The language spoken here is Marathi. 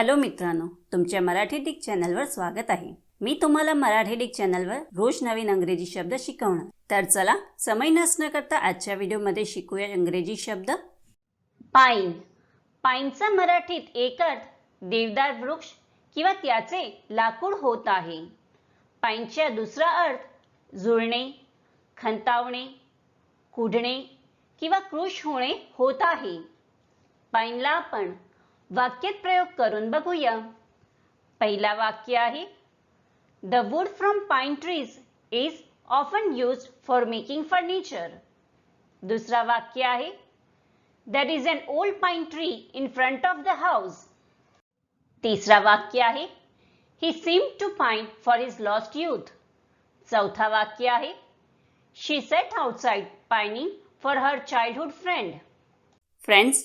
हॅलो मित्रांनो तुमच्या मराठी डिक चॅनलवर स्वागत आहे. मी तुम्हाला मराठी डिक चॅनलवर रोज नवीन अंग्रेजी शब्द शिकवणार. तर चला समय नसणं करता आजच्या व्हिडिओमध्ये शिकूया इंग्रजी शब्द. पाईन. पाईनचा मराठीत एक अर्थ देवदार वृक्ष किंवा त्याचे लाकूड होत आहे. पाईनचा दुसरा अर्थ जुळणे खंतावणे कुढणे किंवा कृश होणे होत आहे. पाईनला आपण वाक्यात प्रयोग करून बघूया. पहिला वाक्य आहे the wood from pine trees is often use for making furniture दुसरा वाक्य आहे that is an old pine tree in front of the house तिसरा वाक्य आहे he seem to find for his lost youth चौथा वाक्य आहे she sat outside pining for her childhood friend friends